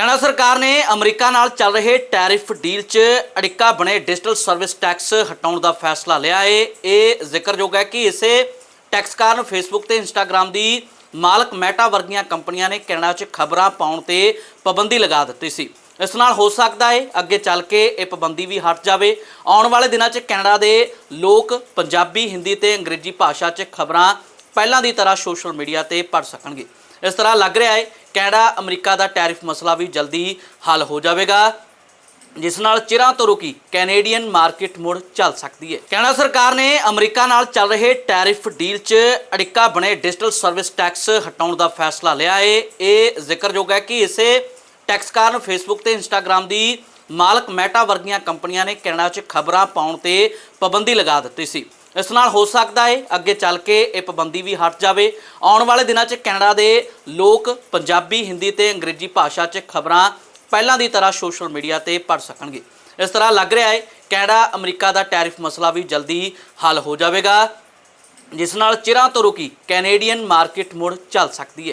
Canada ਸਰਕਾਰ ਨੇ America ਨਾਲ ਚੱਲ ਰਹੇ ਟੈਰਿਫ ਡੀਲ 'ਚ ਅੜਿੱਕਾ ਬਣੇ ਡਿਜੀਟਲ ਸਰਵਿਸ ਟੈਕਸ ਹਟਾਉਣ ਦਾ ਫੈਸਲਾ ਲਿਆ ਏ। ਇਹ ਜ਼ਿਕਰਯੋਗ ਹੈ ਕਿ ਇਸੇ ਟੈਕਸ ਕਾਰਨ ਫੇਸਬੁੱਕ ਤੇ ਇੰਸਟਾਗ੍ਰam ਦੀ ਮਾਲਕ ਮੈਟਾ ਵਰਗੀਆਂ ਕੰਪਨੀਆਂ ਨੇ ਕੈਨੇਡਾ 'ਚ ਖਬਰਾਂ ਪਾਉਣ ਤੇ ਪਾਬੰਦੀ ਲਗਾ ਦਿੱਤੀ ਸੀ। ਇਸ ਨਾਲ ਹੋ ਸਕਦਾ ਹੈ ਅੱਗੇ ਚੱਲ ਕੇ ਇਹ ਪਾਬੰਦੀ ਵੀ ਹਟ ਜਾਵੇ। ਆਉਣ ਵਾਲੇ ਦਿਨਾਂ 'ਚ ਕੈਨੇਡਾ ਦੇ ਲੋਕ ਪੰਜਾਬੀ, ਹਿੰਦੀ ਤੇ ਅੰਗਰੇਜ਼ੀ ਭਾਸ਼ਾ 'ਚ ਖਬਰਾਂ ਪਹਿਲਾਂ ਦੀ ਤਰ੍ਹਾਂ ਸੋਸ਼ਲ ਮੀਡੀਆ ਤੇ ਪੜ੍ਹ ਸਕਣਗੇ। ਇਸ ਤਰ੍ਹਾਂ ਲੱਗ ਰਿਹਾ ਹੈ, ਕੈਨੇਡਾ, ਅਮਰੀਕਾ ਦਾ ਟੈਰਿਫ ਮਸਲਾ ਵੀ ਜਲਦੀ ਹੱਲ ਹੋ ਜਾਵੇਗਾ, ਜਿਸ ਨਾਲ ਚਿਰਾਂ ਤੋਂ ਰੁਕੀ ਕੈਨੇਡੀਅਨ ਮਾਰਕੀਟ ਮੁੜ ਚੱਲ ਸਕਦੀ ਹੈ। ਕੈਨੇਡਾ ਸਰਕਾਰ ਨੇ ਅਮਰੀਕਾ ਨਾਲ ਚੱਲ ਰਹੇ ਟੈਰਿਫ ਡੀਲ 'ਚ ਅੜਿੱਕਾ ਬਣੇ ਡਿਜੀਟਲ ਸਰਵਿਸ ਟੈਕਸ ਹਟਾਉਣ ਦਾ ਫੈਸਲਾ ਲਿਆ ਹੈ। ਇਹ ਜ਼ਿਕਰਯੋਗ ਹੈ ਕਿ ਇਸੇ ਟੈਕਸ ਕਾਰਨ ਫੇਸਬੁੱਕ ਤੇ ਇੰਸਟਾਗ੍ਰam ਦੀ ਮਾਲਕ ਮੈਟਾ ਵਰਗੀਆਂ ਕੰਪਨੀਆਂ ਨੇ ਕੈਨੇਡਾ 'ਚ ਖਬਰਾਂ ਪਾਉਣ ਤੇ ਪਾਬੰਦੀ ਲਗਾ ਦਿੱਤੀ ਸੀ। ਇਸ ਨਾਲ ਹੋ ਸਕਦਾ ਹੈ ਅੱਗੇ ਚੱਲ ਕੇ ਇਹ ਪਾਬੰਦੀ ਵੀ ਹਟ ਜਾਵੇ। ਆਉਣ ਵਾਲੇ ਦਿਨਾਂ 'ਚ ਕੈਨੇਡਾ ਦੇ ਲੋਕ ਪੰਜਾਬੀ, ਹਿੰਦੀ ਤੇ ਅੰਗਰੇਜ਼ੀ ਭਾਸ਼ਾ 'ਚ ਖਬਰਾਂ ਪਹਿਲਾਂ ਦੀ ਤਰ੍ਹਾਂ ਸੋਸ਼ਲ ਮੀਡੀਆ ਤੇ ਪੜ੍ਹ ਸਕਣਗੇ। ਇਸ ਤਰ੍ਹਾਂ ਲੱਗ ਰਿਹਾ ਹੈ ਕੈਨੇਡਾ, ਅਮਰੀਕਾ ਦਾ ਟੈਰਿਫ ਮਸਲਾ ਵੀ ਜਲਦੀ ਹੱਲ ਹੋ ਜਾਵੇਗਾ, ਜਿਸ ਨਾਲ ਚਿਰਾਂ ਤੋਂ ਰੁਕੀ ਕੈਨੇਡੀਅਨ ਮਾਰਕੀਟ ਮੁੜ ਚੱਲ ਸਕਦੀ ਹੈ